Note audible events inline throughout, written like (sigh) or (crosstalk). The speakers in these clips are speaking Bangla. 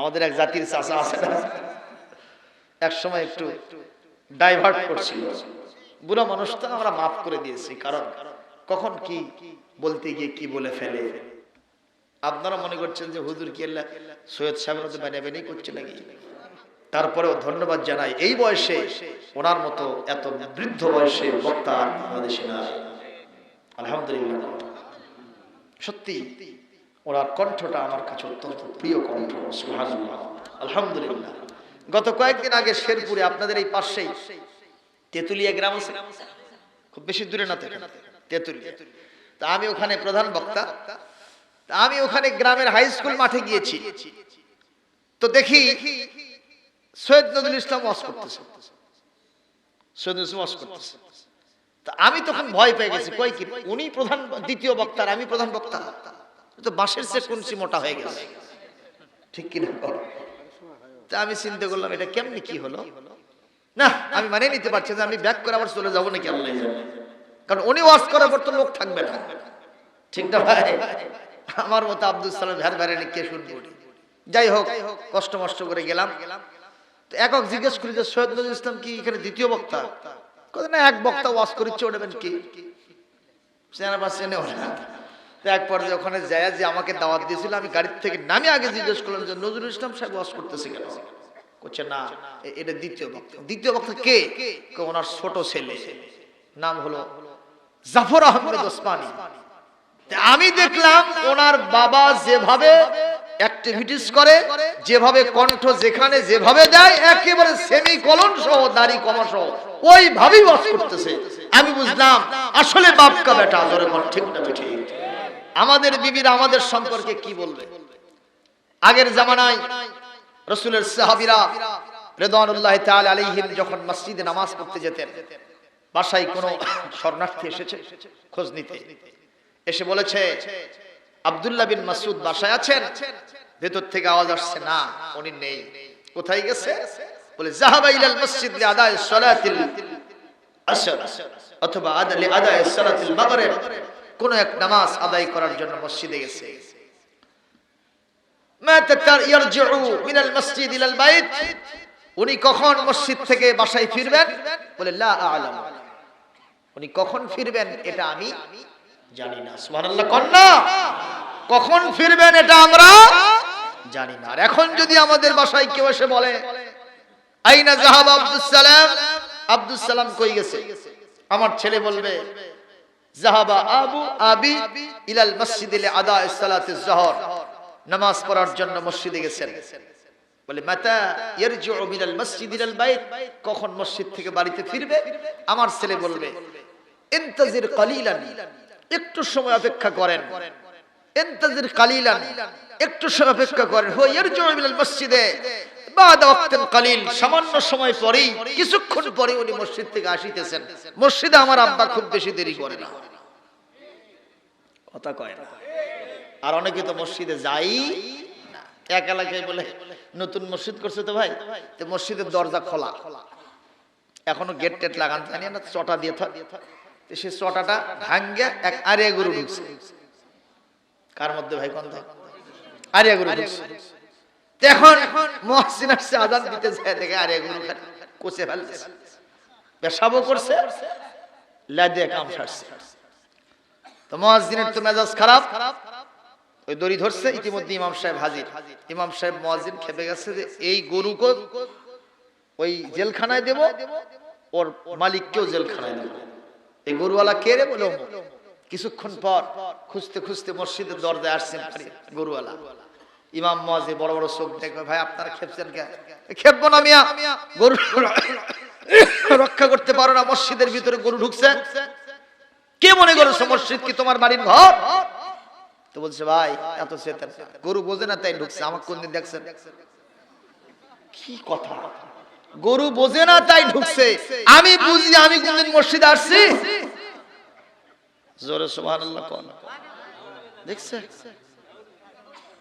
আমাদের এক জাতির চাষা আছে না? এক সময় একটু ডাইভার্ট করছিল। বুড়া মানুষ তো আমরা মাফ করে দিয়েছি, কারণ কখন কি বলতে গিয়ে কি বলে ফেলে। আপনারা মনে করছেন যে হুজুর কি আল্লাহ সৈয়দ সাহেবের মতো বেনাবেনি করছে নাকি? তারপরেও ধন্যবাদ জানাই। এই বয়সে ওনার মতো এত বৃদ্ধ বয়সে বক্তা বাংলাদেশে নাই আলহামদুলিল্লাহ। সত্যি ওনার কণ্ঠটা আমার কাছে অত্যন্ত প্রিয় কণ্ঠ, সুবহানাল্লাহ। আলহামদুলিল্লাহ। গত কয়েকদিন আগে শেরপুরে, আপনাদের এই পাশেই, তেতুলিয়া গ্রাম আছে। খুব বেশি দূরে না তেতুলিয়া। তা আমি ওখানে প্রধান বক্তা। তা আমি ওখানে গ্রামের হাই স্কুল মাঠে গিয়েছি। তো দেখি, সৈয়দ নজরুল ইসলাম ওয়াজ করতেছে। সৈয়দ নজরুল ওয়াজ করতেছে। তা আমি তখন ভয় পেয়ে গেছি। কই কি? উনি প্রধান, দ্বিতীয় বক্তা আর আমি প্রধান বক্তা। তো বাঁশের সে কুঞ্চি মোটা হয়ে গেছে। ঠিক কিনা? তা আমি চিন্তা করলাম, এটা কেমনি কি হলো? না, আমি মানে নিতে পারছি যে আমি ব্যাক করে আবার চলে যাব নাকি আল্লাহ কারণ উনি ওয়াজ করার পর তো লোক থাকবে না। ঠিক না ভাই? আমার মতো আব্দুল সালাম ভ্যার ভ্যারে কে শুনব যাই হোক, কষ্ট মষ্ট করে গেলাম। তো একক জিজ্ঞেস করি যে, সৈয়দ নজরুল ইসলাম কি এখানে দ্বিতীয় বক্তা? কথা না, এক বক্তা ওয়াজ করিচ্ছে ওঠাবেন কি? চেনা ওরা তো এক পর্যায়ে ওখানে যায় যে আমাকে দাওয়াত দিয়েছিল, আমি গাড়ির থেকে নামে আগে জিজ্ঞেস করলাম যে, নজরুল ইসলাম সাহেব ওয়াজ করতেছে কেন? করছে না এটা দ্বিতীয় বক্তা। দ্বিতীয় বক্তা কে? ওনার ছোট ছেলে। নাম হলো জাফর আহমেদ ওসমানী। আমি দেখলাম ওনার বাবা যেভাবে অ্যাক্টিভিটিস করে, যেভাবে কণ্ঠ যেখানে যেভাবে দেয়, একেবারে সেমি কলন সহ, দাড়ি কমা সহ, ওইভাবেই ওয়াজ করতেছে। আমি বুঝলাম, আসলে বাপকা বেটা, জোরে ঠিক না ঠিক আমাদের বিবিরা আমাদের সম্পর্কে কি বলবে? আগের জামানায় রসুলের সাহাবিরা রেদানুল্লাহ তাআলা আলাইহিম যখন মসজিদে নামাজ পড়তে যেতেন, বাসায় শরণার্থী এসেছে? খোঁজ নিতে। এসে বলেছে, আব্দুল্লাহ বিন মাসুদ বাসায় আছেন? ভেতর থেকে আওয়াজ আসছে, না, উনি নেই। কোথায় গেছে? বলে মসজিদ সালাতিল আসর অথবা আদায় মাগরিব। কোন এক নামাজ আদায় করার জন্য মসজিদে গেছে। উনি কখন মসজিদ থেকে বাসায় ফিরবেন? বলে আ'লাম। উনি কখন ফিরবেন এটা আমি জানি না। সুবহানাল্লাহ কন্যা কখন ফিরবেন এটা আমরা জানি না। আর এখন যদি আমাদের বাসায় কেউ এসে বলে, আইনা জাহাব আব্দুল সালাম? আব্দুল সালাম কই গেছে? আমার ছেলে বলবে জাহাবা আবু আবি ইলাল মসজিদে আদা জহর। নামাজ পড়ার জন্য মসজিদে গেছেন। বলে, মাতা ইয়ারজিউ মিনাল মসজিদ ইলাল বাইত। কখন মসজিদ থেকে বাড়িতে ফিরবে? আমার ছেলে বলবে ইন্তাজির কালিলান, একটু সময় অপেক্ষা করেন। ইন্তাজির কালিলান, একটু সময় অপেক্ষা করেন। হো, ইয়ারজিউ মিনাল মসজিদে। নতুন মসজিদ করছে তো ভাই? মসজিদের দরজা খোলা। এখনও গেট টেট লাগান জানি না চটা দিয়ে থাক সে চটাটা ভাঙ্গে এক আরিয়া গরু ঢুকছে। কার মধ্যে ভাই কোন আরিয়া গরু ঢুকছে। এখন মহসিন আসছে আজান দিতে যায়, দেখে আরিয়া গরু কোচে ফেলছে। পেশাবও করছে লাদে কাম সারছে। তো মহাজিনের তো মেজাজ খারাপ, ওই দড়ি ধরছে, ইতিমধ্যে ইমাম সাহেব হাজির। ইমাম সাহেব মহাজিন খেপে গেছে যে এই গরুকে ওই জেলখানায় দেব, ওর মালিককেও জেলখানায় দেব। এই গরুওয়ালা কে রে বলে? কিছুক্ষণ পর খুঁজতে খুঁজতে মসজিদের দরজায় আসছেন গরুওয়ালা। ইমাম মহাজি বড় বড় চোখ দেখবে, ভাই, আপনারা খেপছেন কে খেপবো না মিয়া। গরু (coughs) রক্ষা করতে পারো না, মসজিদের ভিতরে গরু ঢুকছে। কে মনে করেছ মসজিদ কি তোমার বাড়ির ঘর? তো বলছে, ভাই, এত চেতেন। গরু বোঝে না, তাই ঢুকছে। আমাকে কোনদিন দেখছেন? কি কথা? গরু বোঝে না, তাই ঢুকছে। আমি বুঝি আমি কোনদিন মসজিদ আসছি। জোরে সুবহানাল্লাহ কোন। দেখছে?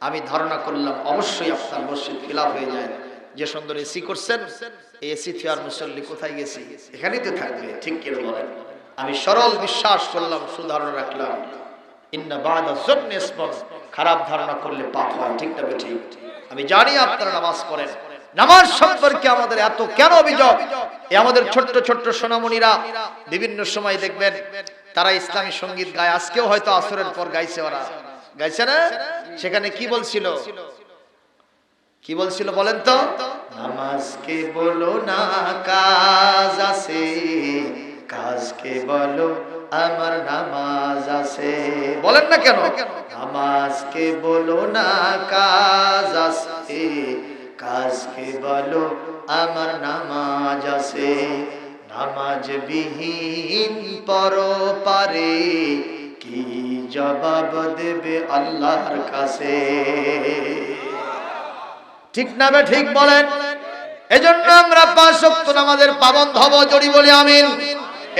আমি ধারণা করলাম অবশ্যই আপনার মসজিদ খিলাফ হয়ে যায়। যে সুন্দর এসি করছেন এসি থেকে আর মুসল্লি কোথায় গেছি? এখানেই তো থাকবে, ঠিক কেন বলেন? আমি সরল বিশ্বাস করলাম, সুধারণা রাখলাম। খারাপ ধারণা করলে পাপ হয়, ঠিক না ঠিক আমি জানি আপনারা নামাজ পড়েন। নামাজ সম্পর্কে আমাদের এত কেন অভিযোগ? আমাদের ছোট্ট ছোট্ট সোনামণিরা বিভিন্ন সময় দেখবেন, তারা ইসলামী সংগীত গায়। আজকেও হয়তো আসরের পর গাইছে ওরা। গাইছে না সেখানে কি বলছিল? কি বলছিল বলেন তো? নামাজকে বলো না, কাজ আছে। কাজকে বলো, আমার নামাজ আছে। বলেন না কেন? নামাজকে বলো না, কাজ আছে। কাজকে বলো, আমার নামাজ আছে। নামাজ বিহীন পর পারে কি জবাব দেবে আল্লাহর কাছে? ঠিক না বে, ঠিক বলেন। এজন্য আমরা পাঁচ নামাজের পাবন হব জড়ি বলি আমিন।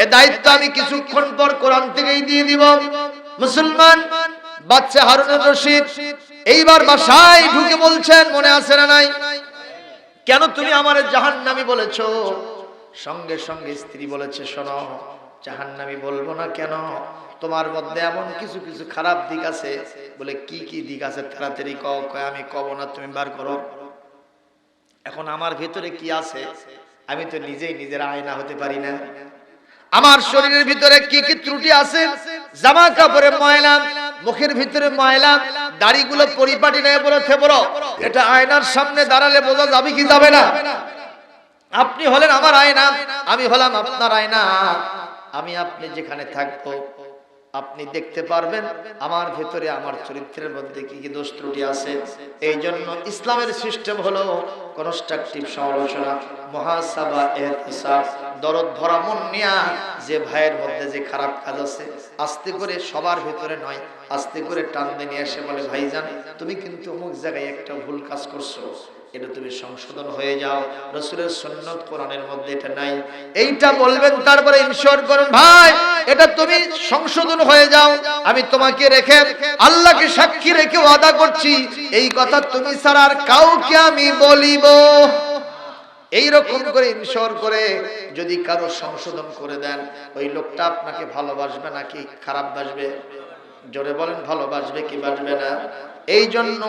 এ দায়িত্ব আমি কিছুক্ষণ পর কোরআন থেকেই দিয়ে দিব। মুসলমান, বাচ্চা হারুনুর রশিদ, এইবার বাসায় ঢুকে বলছেন, মনে আছে না নাই? কেন তুমি আমার জাহান্নামি বলেছ? সঙ্গে সঙ্গে স্ত্রী বলেছে, শোনো জাহান্নামি বলব না কেন? তোমার মধ্যে এমন কিছু কিছু খারাপ দিক আছে। বলে, কি কি দিক আছে? তাড়াতাড়ি কয়, আমি কব না, তুমি বার করো। এখন আমার ভেতরে কি আছে? আমি তো নিজেই নিজের আয়না হতে পারি না। আমার শরীরের ভিতরে কি কি ত্রুটি আছে? জামা কাপড়ে ময়লা, মুখের ভিতরে ময়লা, দাড়িগুলো পরিপাটি নেই বলে থেবড়ো এটা আয়নার সামনে দাঁড়ালে বোঝা যাবে কি যাবে না? আপনি হলেন আমার আয়না, আমি হলাম আপনার আয়না। আমি আপনি যেখানে থাকব, আপনি দেখতে পারবেন আমার ভেতরে আমার চরিত্রের মধ্যে কি কি দোষ ত্রুটি আছে। এই জন্য ইসলামের সিস্টেম হলো কনস্ট্রাকটিভ সমালোচনা, মহাসাবা, এহতিসাব, দরদ ভরা মন নিয়া যে ভাইয়ের মধ্যে যে খারাপ কাজ আছে, আস্তে করে সবার ভেতরে নয়, আস্তে করে টানতে নিয়ে এসে বলে, ভাইজান, তুমি কিন্তু অমুক জায়গায় একটা ভুল কাজ করছ। এটা তুমি সংশোধন হয়ে যাও। রসুলের সন্ন্যত কোরআনের মধ্যে এটা নাই। এইটা বলবেন, তারপরে ইনশোর করুন, ভাই, এটা তুমি সংশোধন হয়ে যাও। আমি তোমাকে রেখে আল্লাহকে সাক্ষী রেখে ওয়াদা করছি। এই কথা তুমি ছাড়া আর কাউকে আমি বলিব। এই রকম করে ইনশোর করে যদি কারও সংশোধন করে দেন, ওই লোকটা আপনাকে ভালোবাসবে নাকি খারাপ বাসবে? জোরে বলেন, ভালোবাসবে কি বাসবে না? এই জন্য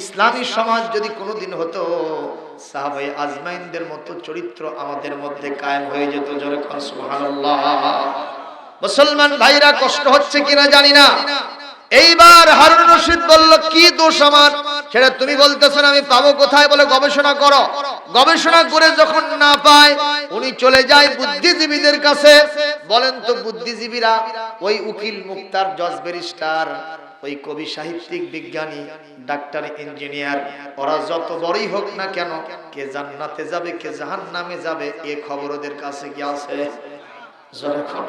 ইসলামী সমাজ যদি কোনোদিন হতো সাহাবাই আজমাইনদের মতো চরিত্র আমাদের মধ্যে কায়েম হয়ে যেত জোরে মুসলমান ভাইরা, কষ্ট হচ্ছে কিনা জানি না। এইবার হারুন রশিদ বলল, কি দোষ আমার? সেটা তুমি বলতেছো না, আমি পাবো কোথায় বলে গবেষণা করো। গবেষণা করে যখন না পায়, উনি চলে যায় বুদ্ধিজীবীদের কাছে। বলেন তো বুদ্ধিজীবীরা, ওই উকিল মুক্তার জজ ব্যারিস্টার ওই কবি সাহিত্যিক, বিজ্ঞানী, ডাক্তার, ইঞ্জিনিয়ার, ওরা যত বড়ই হোক না কেন, কে জান্নাতে যাবে, কে জাহান নামে যাবে, এ খবর ওদের কাছে কি আছে?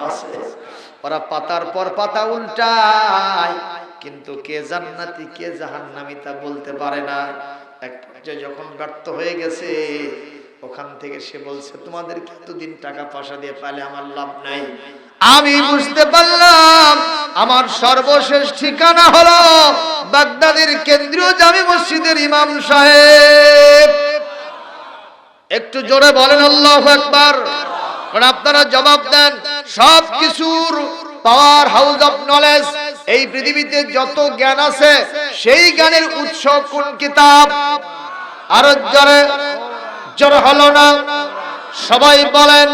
আছে। ওরা পাতার পর পাতা উল্টায়, কিন্তু কে জান্নাতি, কে জাহান্নামি তা বলতে পারে না। এক পর্যায়ে যখন ব্যর্থ হয়ে গেছে, ওখান থেকে সে বলছে তোমাদের এতদিন টাকা পয়সা দিয়ে পালে আমার লাভ নাই। আমি বুঝতে পারলাম আমার সর্বশেষ ঠিকানা হলো বাগদাদের কেন্দ্রীয় জামি মসজিদের ইমাম সাহেব। একটু জোরে বলেন আল্লাহ একবার কারণ আপনারা জবাব দেন সব কিছুর পাওয়ার হাউস অফ নলেজ এই পৃথিবীতে যত জ্ঞান আছে সেই জ্ঞানের উৎস কোন কিতাব? আরও জোরে জোরে হলো না। সবাই বলেন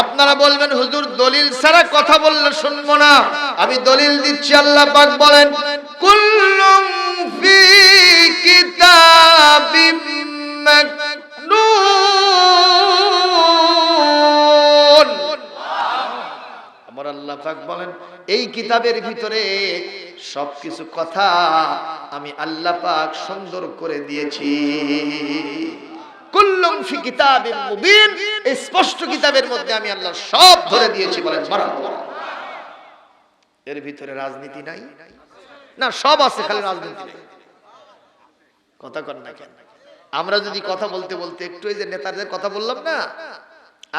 আপনারা বলবেন, হুজুর, দলিল ছাড়া কথা বললে শুনব না। আমি দলিল দিচ্ছি, আল্লাহ পাক বলেন, কুল্লুম ফি কিতাবিম আমার আল্লাহ পাক বলেন, এই কিতাবের ভিতরে সবকিছু কথা আমি আল্লাহ পাক সুন্দর করে দিয়েছি। কুল্লুম ফি কিতাবিন মুবিন। এই স্পষ্ট কিতাবের মধ্যে আমি আল্লাহ সব ধরে দিয়েছি বলেন মারহাবা এর ভিতরে রাজনীতি নাই? না, সব আছে, খালি রাজনীতি নেই। কথা কর না কেন? আমরা যদি কথা বলতে বলতে একটু এই যে নেতাদের কথা বললাম না,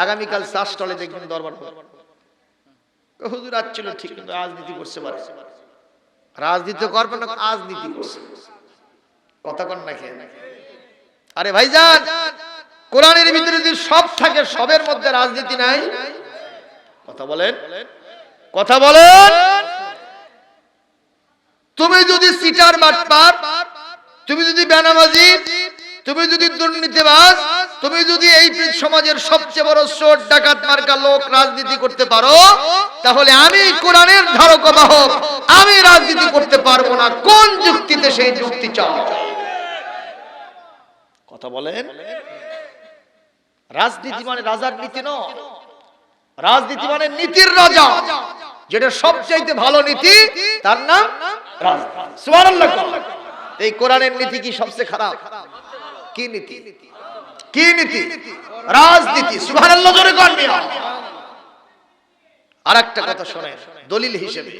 আগামীকাল চাষ টলে দেখবেন দরবার হুজুর আসছিল ঠিক, কিন্তু রাজনীতি করছে পারে রাজনীতি করবে না রাজনীতি করছে। কথা কন নাকি আরে ভাইজান, কোরআনের ভিতরে যদি সব থাকে, সবের মধ্যে রাজনীতি নাই? কথা বলেন। কথা বলেন। তুমি যদি সিটার বাটপার তুমি যদি বেনামাজি তুমি যদি দুর্নীতিবাজ, তুমি যদি এই সমাজের সবচেয়ে বড় চোর, ডাকাত, মার্কা লোক রাজনীতি করতে পারো, তাহলে আমি কোরআনের ধারক বাহক আমি রাজনীতি করতে পারব না। কোন যুক্তিতে সেই যুক্তি চাও? কথা বলেন? রাজনীতি মানে রাজার নীতি নয়। রাজনীতি মানে নীতির রাজা। যেটা সবচাইতে ভালো নীতি, তার নাম এই কোরআনের নীতি কি সবচেয়ে খারাপ? কি নীতি? কি নীতি? রাজনীতি। মিয়া। আরেকটা কথা শুনে দলিল হিসেবে।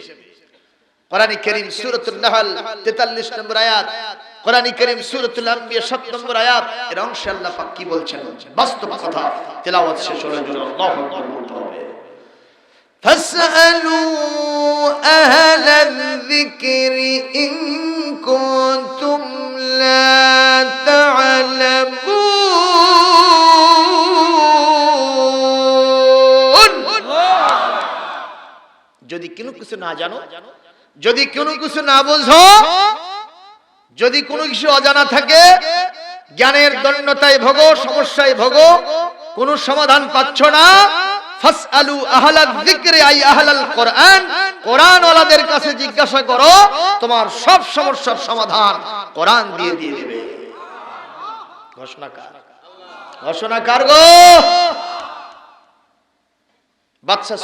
কোরআন কারীম সূরাতুন নাহল 43 নম্বর আয়াত কোরআনী করিম সূরাতুল আম্বিয়া নম্বর আয়াত এর অংশে আল্লাহ পাক কি বলছেন? বাস্তব কথা তেলাওয়াত শেষ হলে জোরে আল্লাহু বলতে হবে। যদি কোনো কিছু না জানো যদি কোনো কিছু না বোঝো যদি কোনো কিছু অজানা থাকে, জ্ঞানের দণ্ডতায় ভোগো, সমস্যায় ভোগো, কোনো সমাধান পাচ্ছ না, ফাসআলু আহলাল আই আহলাল কাছে জিজ্ঞাসা করো, তোমার সব সমস্যার সমাধান দিয়ে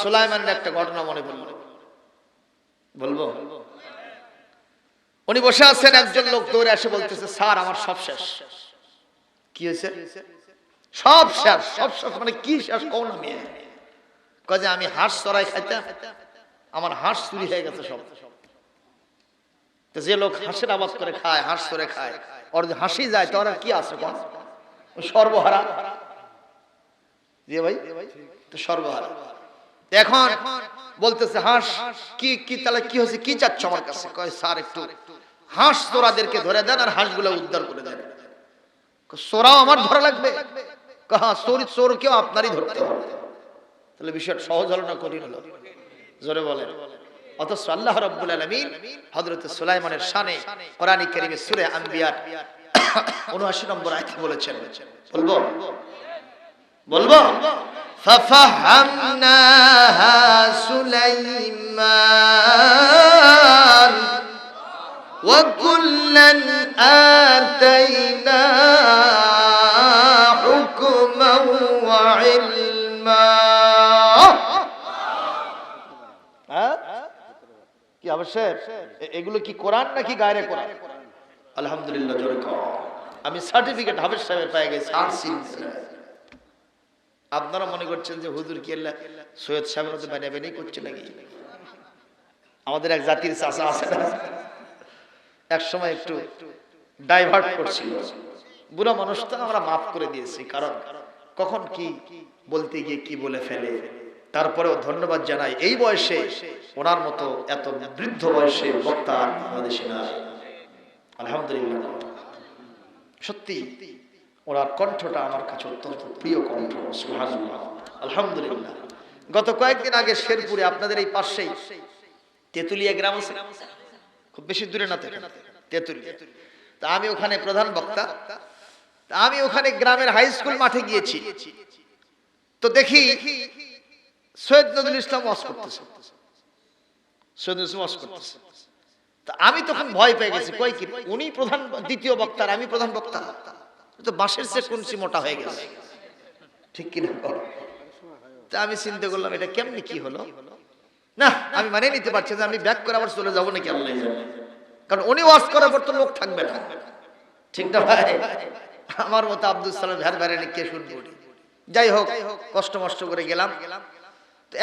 সুলাইমানের একটা ঘটনা মনে পড়ল। বলব? উনি বসে আছেন একজন লোক দৌড়ে এসে বলতেছে স্যার আমার সব শেষ। কি হয়েছে? সব শেষ সব শেষ মানে কি শেষ কোন আমি। কাজে আমি হাঁস চড়াই খাইতাম আমার হাঁস চুরি হয়ে গেছে সব। যে লোক হাঁসের আবাদ করে খায় হাঁস চড়ে খায় ওর হাসি যায় তো কি আছে কোন? সর্বহারা। জি ভাই তো সর্বহারা। এখন বলতেছে হাঁস কি কি তাহলে কি হয়েছে? কি চাচ্ছ আমার কাছে? কয় স্যার একটু হাঁস চোরাদেরকে ধরে দেন আর হাঁসগুলো উদ্ধার করে দেন কয়, চোরাও আমার ধরা লাগবে কয়, হ্যাঁ চোর চোরকেও আপনারই ধরতে হবে তাহলে বিষয়টা সহজ হলো না কঠিন হলো জোরে বলেন অথচ আল্লাহ রাব্বুল আলামিন হযরত সুলাইমানের শানে কোরআন কারীমে সূরা আম্বিয়ার 79 নম্বর আয়াতে বলেছেন বলবো বলবো ففهمناها سليمان وكلا آتينا حكما وعلما কি অবশ্যই এগুলো কি কোরআন নাকি গায়রে কোরআন আলহামদুলিল্লাহ জোরে কও। আমি সার্টিফিকেট হাফেজ সাহেবের পেয়ে গেছি আর আপনারা মনে করছেন যে হুজুর কি আল্লাহ সৈয়দ সাহেবের মধ্যে বেনে বেনি করছে নাকি আমাদের এক জাতির চাষা আছে না এক সময় একটু ডাইভার্ট করছিল। বুড়া মানুষ তো আমরা মাফ করে দিয়েছি, কারণ কখন কি বলতে গিয়ে কি বলে ফেলে। তারপরেও ধন্যবাদ জানাই, এই বয়সে ওনার মতো এত বৃদ্ধ বয়সে বক্তা বাংলাদেশে আলহামদুলিল্লাহ। সত্যি, ওনার কণ্ঠটা আমার কাছে অত্যন্ত প্রিয় কণ্ঠ আলহামদুলিল্লাহ। গত কয়েকদিন আগে শেরপুরে, আপনাদের এই পাশেই তেতুলিয়া গ্রাম আছে? খুব বেশি দূরে না তেতুলিয়া। তা আমি ওখানে প্রধান বক্তা। তা আমি ওখানে গ্রামের হাই স্কুল মাঠে গিয়েছি। তো দেখি সৈয়দ নজরুল ইসলাম ওয়াজ করতেছে। সৈয়দ নজরুল ওয়াজ করতেছে। তা আমি তখন ভয় পেয়ে গেছি, কই কি? উনি প্রধান দ্বিতীয় বক্তা আর আমি প্রধান বক্তা। তো বাঁশের সে কুঞ্চি মোটা হয়ে গেছে। ঠিক কিনা? তা আমি চিন্তা করলাম, এটা কেমনি কি হলো? না, আমি মানে নিতে পারছি যে আমি ব্যাক করে আবার চলে যাব নাকি আল্লাহ কারণ উনি ওয়াজ করার পর তো লোক থাকবে না। ঠিক না ভাই? আমার মতো আব্দুল সালাম ভ্যার ভ্যারে কে শুনব? যাই হোক, কষ্ট মষ্ট করে গেলাম।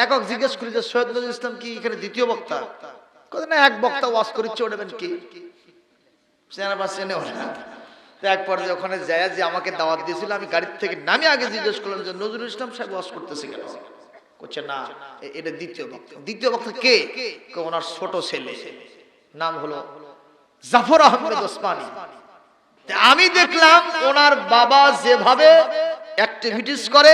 একক জিজ্ঞেস করি যে, সৈয়দ নজরুল ইসলাম কি এখানে দ্বিতীয় বক্তা? কত না, এক বক্তা ওয়াজ করিচ্ছে ওঠাবেন কি? চেনা তো এক পর্যায়ে ওখানে যায় যে আমাকে দাওয়াত দিয়েছিল, আমি গাড়ির থেকে নামে আগে জিজ্ঞেস করলাম যে, নজরুল ইসলাম সাহেব ওয়াজ করতেছে কেন? করছে না এটা দ্বিতীয় বক্তা। দ্বিতীয় বক্তা কে? ওনার ছোট ছেলে। নাম হলো জাফর আহমেদ ওসমানী। আমি দেখলাম ওনার বাবা যেভাবে অ্যাক্টিভিটিস করে,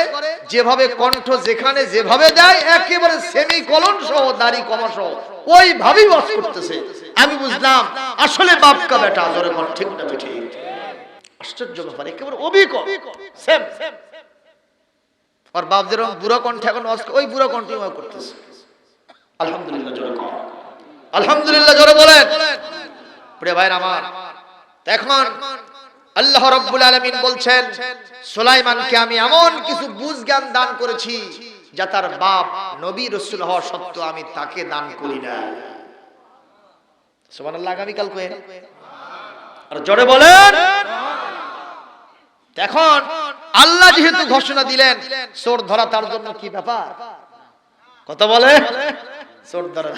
যেভাবে কণ্ঠ যেখানে যেভাবে দেয়, একেবারে সেমি কলন সহ, দাড়ি কমা সহ, ওইভাবেই করতেছে। আমি বুঝলাম, আসলে বাপকা বেটা, জোরে ঠিক না ঠিক আশ্চর্য ব্যাপার, একেবারে অবিক সেম আর বাপ যেরকম বুড়ো কণ্ঠে এখন ওই বুড়ো কণ্ঠে করতেছে। আলহামদুলিল্লাহ জোরে আলহামদুলিল্লাহ জোরে বলেন। প্রিয় ভাইরা আমার এখন আল্লাহ রব্বুল আলামিন বলছেন সুলাইমানকে আমি এমন কিছু বুঝ জ্ঞান দান করেছি যা তার বাপ নবী রসুল হওয়া সত্ত্বেও আমি তাকে দান করি না। সুবহানাল্লাহ আগামীকাল কয়ে আর জোরে বলেন। এখন আল্লাহ যেহেতু ঘোষণা দিলেন, চোর ধরা তার জন্য কি ব্যাপার? কত বলে? চোর ধরা।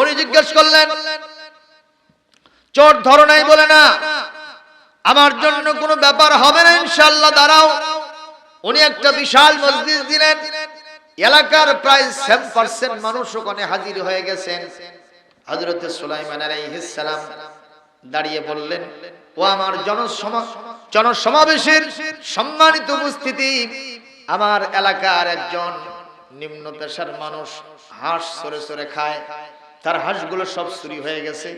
উনি জিজ্ঞেস করলেন, চোর ধরো নাই বলে না। আমার জন্য কোনো ব্যাপার হবে না ইনশাল্লাহ দাঁড়াও। উনি একটা বিশাল মসজিদ দিলেন। এলাকার প্রায় সেভেন পার্সেন্ট মানুষ ওখানে হাজির হয়ে গেছেন। হজরত সুলাইমান আলাইহিস সালাম দাঁড়িয়ে বললেন, ও আমার জনসমা জনসমাবেশের সম্মানিত উপস্থিতি, আমার এলাকার একজন নিম্ন পেশার মানুষ হাঁস সরে সরে খায়, তার হাঁসগুলো সব চুরি হয়ে গেছে।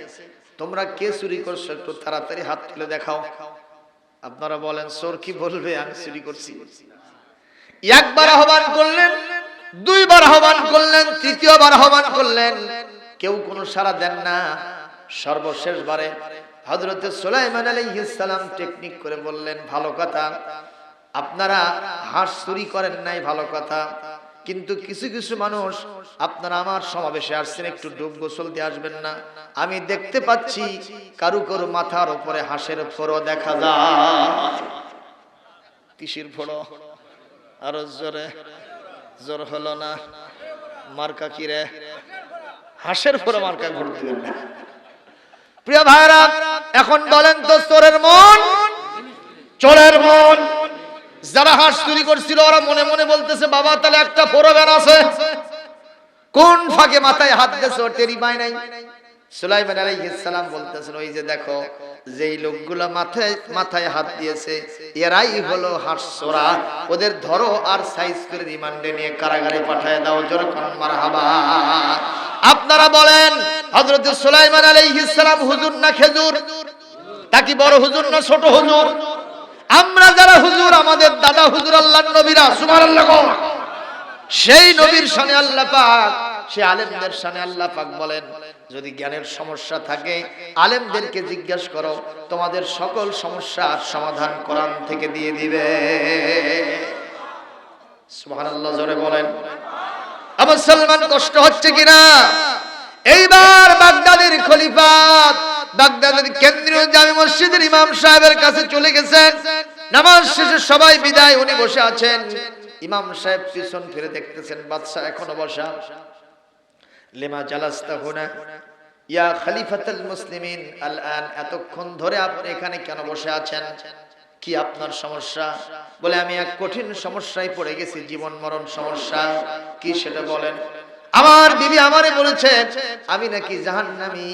তোমরা কে চুরি করছ একটু তাড়াতাড়ি হাত তুলে দেখাও। আপনারা বলেন চোর কি বলবে? আমি চুরি করছি। একবার আহ্বান করলেন, দুইবার আহ্বান করলেন, তৃতীয়বার আহ্বান করলেন। কেউ কোনো সাড়া দেন না। সর্বশেষবারে হজরত সুলাইমান আলাইহিস সালাম টেকনিক করে বললেন, ভালো কথা। আপনারা হাঁস চুরি করেন নাই, ভালো কথা। কিন্তু কিছু কিছু মানুষ আপনারা আমার সমাবেশে আসছেন, একটু ডুব গোসল দিয়ে আসবেন না। আমি দেখতে পাচ্ছি কারু কারু মাথার উপরে হাঁসের ফোড়ো দেখা যায়। কিসির ফোড়ো। আরও জোরে। জোর হলো না। মার্কা কিরে হাঁসের ফোড়ো মার্কা দিবেন না প্রিয় ভাইরা এখন বলেন তো চোরের মন চোরের মন। যারা হাঁস চুরি করছিল, ওরা মনে মনে বলতেছে, বাবা, তাহলে একটা ফোড়ো বের আছে। কোন ফাঁকে মাথায় হাত দিয়েছে ওর টেরি পায় নাই। সুলাইমান আলাইহিস সালাম বলতেছেন, ওই যে দেখো, যেই লোকগুলা মাথায় মাথায় হাত দিয়েছে, এরাই হলো হাঁসরা ওদের ধরো আর সাইজ করে রিমান্ডে নিয়ে কারাগারে পাঠায় দাও জোরকান মারহাবা। আপনারা বলেন হযরত সুলাইমান আলাইহিস সালাম হুজুর না খেজুর? তা কি বড় হুজুর না ছোট হুজুর? আমরা যারা হুজুর, আমাদের দাদা হুজুর আল্লাহর নবীরা, সুবহানাল্লাহ সেই নবীর সানে আল্লাহ পাক সে আলেমদের সানে আল্লাহ পাক বলেন, যদি জ্ঞানের সমস্যা থাকে, আলেমদেরকে জিজ্ঞেস করো, তোমাদের সকল সমস্যার সমাধান কোরআন থেকে দিয়ে দিবে। সুবহানাল্লাহ জোরে বলেন। আমার সালমান কষ্ট হচ্ছে কিনা? এইবার বাগদাদের খলিফা, বাগদাদের কেন্দ্রীয় জামি মসজিদের ইমাম সাহেবের কাছে চলে গেছেন। নামাজ শেষে সবাই বিদায়, উনি বসে আছেন। ইমাম সাহেব পিছন ফিরে দেখতেছেন বাদশা এখনও বসা। লেমা জালাস্তা হুনা, ইয়া খলিফাতুল মুসলিমিন, আলআন, এতক্ষণ ধরে আপনি এখানে কেন বসে আছেন? কি আপনার সমস্যা? বলে, আমি এক কঠিন সমস্যায় পড়ে গেছি, জীবন মরণ সমস্যা। কি সেটা বলেন? আমার বিবি আমারে বলেছে, আমি নাকি জাহান্নামী,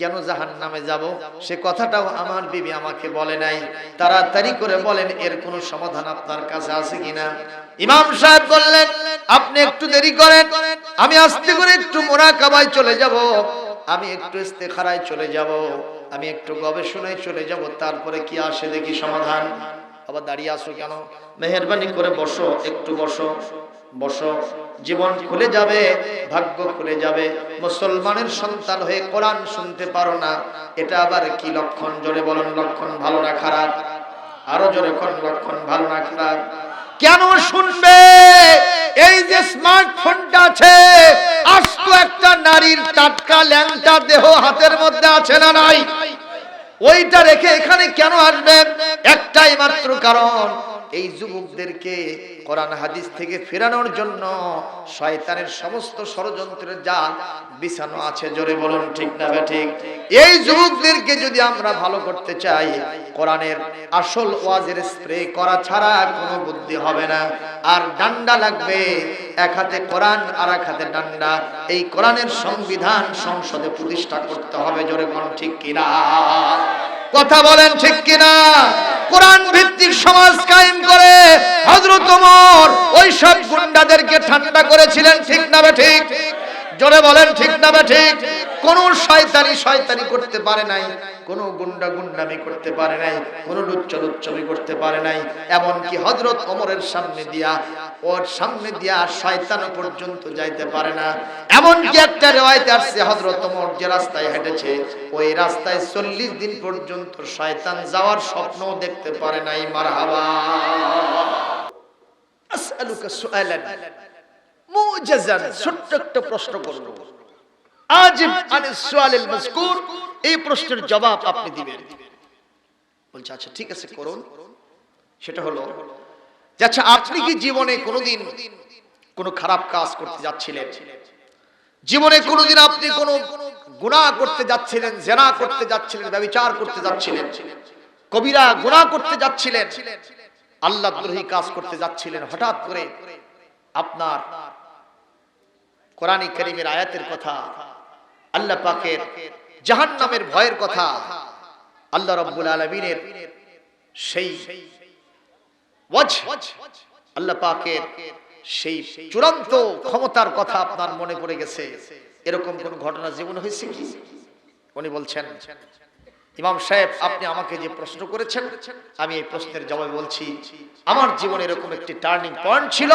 কেন জাহান নামে যাব? সে কথাটাও আমার বিবি আমাকে বলে নাই। তাড়াতাড়ি করে বলেন, এর কোনো সমাধান আপনার কাছে আছে কিনা? ইমাম সাহেব বললেন, আপনি একটু দেরি করেন, আমি আস্তে করে একটু মোরাকাবায় চলে যাব। আমি একটু ইস্তেখারায় চলে যাব, আমি একটু গবেষণায় চলে যাব, তারপরে কি আসে দেখি সমাধান। আবার দাঁড়িয়ে আসো কেন? মেহরবানি করে বসো, একটু বসো। বসো জীবন খুলে যাবে, ভাগ্য খুলে যাবে। মুসলমানের সন্তান হয়ে কোরআন শুনতে পারো না, এটা আবার কি লক্ষণ? জোরে বলুন, লক্ষণ ভালো না খারাপ? আরও জোরে কোন লক্ষণ ভালো না খারাপ? কেন শুনবে? এই যে স্মার্টফোনটা আছে, আস্ত একটা নারীর টাটকা ল্যাংটা দেহ হাতের মধ্যে আছে না নাই? ওইটা রেখে এখানে কেন আসবেন? একটাই মাত্র কারণ এই যুবকদেরকে কোরআন হাদিস থেকে ফেরানোর জন্য শয়তানের সমস্ত ষড়যন্ত্রের জাল বিছানো আছে, জোরে বলুন ঠিক না ঠিক? এই যুবকদেরকে যদি আমরা ভালো করতে চাই, কোরআনের আসল ওয়াজের স্প্রে করা ছাড়া কোনো বুদ্ধি হবে না। আর ডান্ডা লাগবে, এক হাতে কোরআন আর এক হাতে ডান্ডা। এই কোরআনের সংবিধান সংসদে প্রতিষ্ঠা করতে হবে, জোরে বলুন ঠিক কিনা? কথা বলেন ঠিক কিনা? কোরআন ভিত্তিক সমাজ কায়েম করে হযরত ওমর ওই সব গুন্ডাদেরকে ঠান্ডা করেছিলেন, ঠিক না ঠিক? জোরে বলেন, ঠিক না বে ঠিক? কোন শয়তানি শয়তানি করতে পারে নাই, কোন গুন্ডা গুন্ডামি করতে পারে নাই, কোন লুচ্চ লুচ্চমি করতে পারে নাই। এমন কি হযরত ওমরের সামনে দিয়া, ওর সামনে দিয়া শয়তান পর্যন্ত যাইতে পারে না। এমন কি একটা রিওয়ায়েতে আসছে, হযরত ওমর যে রাস্তায় হেঁটেছে, ওই রাস্তায় 40 দিন পর্যন্ত শয়তান যাওয়ার স্বপ্নও দেখতে পারে নাই। মারহাবা। আসআলুকা সুআলান। মুজাজান ছোট্ট একটা প্রশ্ন সুআলিল মাযকুর এই প্রশ্নের জবাব আপনি দিবেন। বলছে আচ্ছা ঠিক আছে, করুন। সেটা হলো আচ্ছা আপনি কি জীবনে কোনোদিন কোনো খারাপ কাজ করতে যাচ্ছিলেন? জীবনে কোনোদিন আপনি কোনো গুনাহ করতে যাচ্ছিলেন, জেনা করতে যাচ্ছিলেন ব্যভিচার করতে যাচ্ছিলেন? কবিরা গুনাহ করতে যাচ্ছিলেন? আল্লাহ দ্রোহী কাজ করতে যাচ্ছিলেন? হঠাৎ করে আপনার কোরআনী করিমের আয়াতের কথা, আল্লাহ পাকের জাহান নামের ভয়ের কথা, আল্লাহ রব্বুল আলমিনের সেই আল্লাহ পাকের সেই চূড়ান্ত ক্ষমতার কথা আপনার মনে পড়ে গেছে। এরকম কোন ঘটনা জীবন হয়েছে কি? উনি বলছেন ইমাম সাহেব, আপনি আমাকে যে প্রশ্ন করেছেন, আমি এই প্রশ্নের জবাবে বলছি, আমার জীবনে এরকম একটি টার্নিং পয়েন্ট ছিল,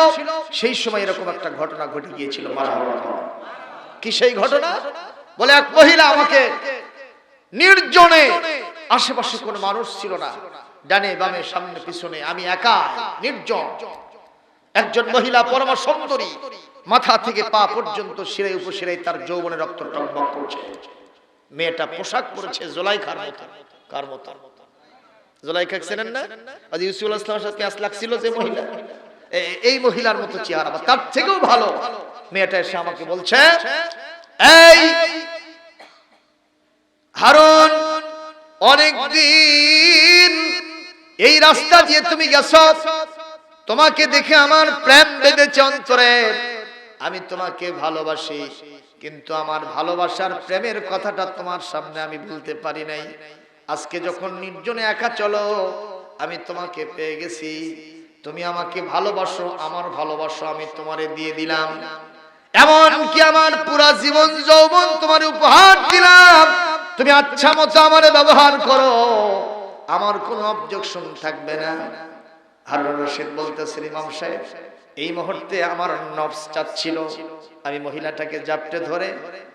সেই সময় এরকম একটা ঘটনা ঘটে গিয়েছিল কি সেই ঘটনা? বলে, এক মহিলা আমাকে নির্জনে আশেপাশে কোনো মানুষ ছিল না, ডানে বামে, সামনে পিছনে, আমি একা, নির্জন। একজন মহিলা পরমা সুন্দরী, মাথা থেকে পা পর্যন্ত শিরাই উপশিরাই তার যৌবনের রক্ত টকবক করছে। মেয়েটা পোশাক পরেছে জোলাইখার মতো। কার মতো? জোলাইখা চেনেন না? আজ ইউসুফ ইসলামের সাথে পেঁয়াজ লাগছিল যে মহিলা? এই মহিলার মতো চেহারা তার থেকেও ভালো। মেয়েটা এসে আমাকে বলছে, এই হারুন অনেক দিন এই রাস্তা দিয়ে তুমি গেছো। তোমাকে দেখে আমার প্রেম বেঁধেছে অন্তরে। আমি তোমাকে ভালোবাসি, কিন্তু আমার ভালোবাসার প্রেমের কথাটা তোমার সামনে আমি বলতে পারি নাই। আজকে যখন নির্জনে একা চলো, আমি তোমাকে পেয়ে গেছি। তুমি আমাকে ভালোবাসো, আমার ভালোবাসো আমি তোমারে দিয়ে দিলাম। এমন কি আমার পুরা জীবন যৌবন তোমার উপহার দিলাম। তুমি আচ্ছা মতো আমারে ব্যবহার করো, আমার কোনো অবজেকশন থাকবে না। হারুন রশিদ বলতেছেন ইমাম সাহেব এই মুহূর্তে আমার নফস চাচ্ছিল। আমি মহিলাটাকে জাপটে ধরে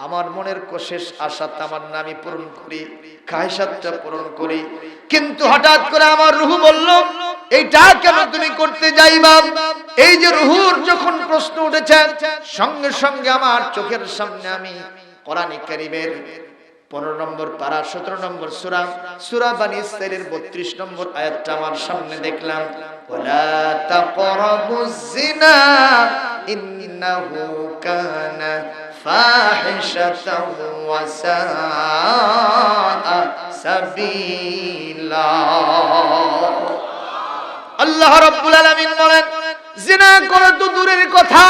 আমার মনের কোশেষ আশা আমার নামি পূরণ করি খাইসাতটা পূরণ করি। কিন্তু হঠাৎ করে আমার রুহু বলল, এইটা কেন তুমি করতে যাইবা এই যে রুহুর যখন প্রশ্ন উঠেছে, সঙ্গে সঙ্গে আমার চোখের সামনে আমি কোরআনে কারিমের পনেরো নম্বর পারা, সতেরো নম্বর সুরা সুরা বানি ইসরাইলের বত্রিশ নম্বর আয়াতটা আমার সামনে দেখলাম। আল্লাহ রাব্বুল আলামিন বলেন, জিনা করা তো দূরের কথা,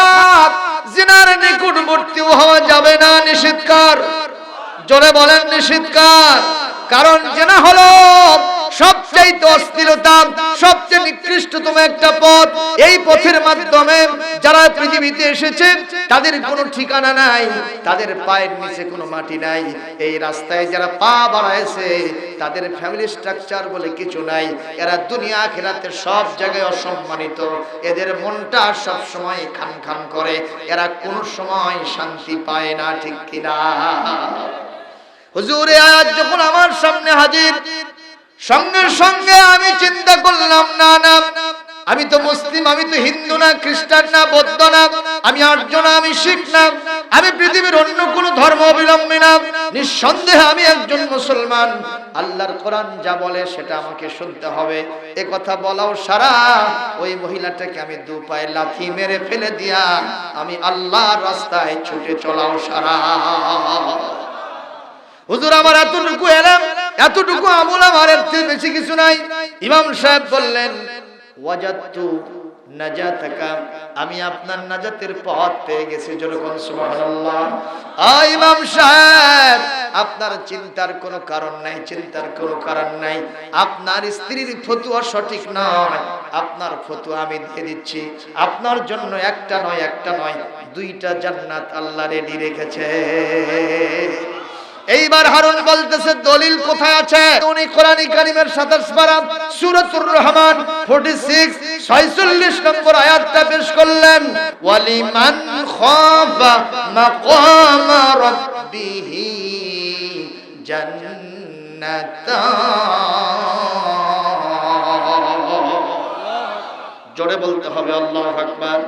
জিনার নিকটবর্তীও হওয়া যাবে না, নিষেধকার। জোরে বলেন নিষেধকার কারণ জেনা হলো, সবচাইতে অস্থিরতা, সবচেয়ে নিকৃষ্টতম একটা পথ। এই পথের মাধ্যমে যারা পৃথিবীতে এসেছে, তাদের কোনো ঠিকানা নাই, তাদের পায়ের নিচে কোনো মাটি নাই। এই রাস্তায় যারা পা বাড়াইছে, তাদের ফ্যামিলি স্ট্রাকচার বলে কিছু নাই। এরা দুনিয়া খেলাতে সব জায়গায় অসম্মানিত। এদের মনটা সব সময় খান খান করে। এরা কোন সময় শান্তি পায় না, ঠিক কিনা? হুজুরে, আয়াত যখন আমার সামনে হাজির, সঙ্গে সঙ্গে আমি চিন্তা করলাম, না না, আমি তো মুসলিম, আমি তো হিন্দু না, খ্রিস্টান না, বৌদ্ধ না, আমি আর্য না, আমি শিখ না, আমি পৃথিবীর অন্য কোনো ধর্ম অবলম্বী না, নিঃসন্দেহে আমি একজন মুসলমান। আল্লাহর কোরআন যা বলে সেটা আমাকে শুনতে হবে। এ কথা বলাও সারা, ওই মহিলাটাকে আমি দু পায়ে লাথি মেরে ফেলে দিয়া আমি আল্লাহর রাস্তায় ছুটে চলাও সারা। হুজুর, আমার এতটুকু এলাম, এতটুকু আমল আমার এর চেয়ে বেশি কিছু নাই। ইমাম সাহেব বললেন নাজাতাকা, আমি আপনার নাজাতের পথ পেয়ে গেছি আ, ইমাম সাহেব, আপনার চিন্তার কোনো কারণ নাই, চিন্তার কোনো কারণ নাই। আপনার স্ত্রীর ফতুয়া সঠিক নয়, আপনার ফতুয়া আমি দিয়ে দিচ্ছি। আপনার জন্য একটা নয় একটা নয়, দুইটা জান্নাত আল্লাহ রেডি রেখেছে। এইবার হারুন বলতেছে, দলিল কোথায় আছে? উনি কোরআন কারিমের 27 পারা সূরাতুর রহমান 46 46 নম্বর আয়াতটা পেশ করলেন। ওয়ালিমান খাফা মাকাম রাব্বিহি জান্নাতান। জোরে বলতে হবে, আল্লাহু আকবার।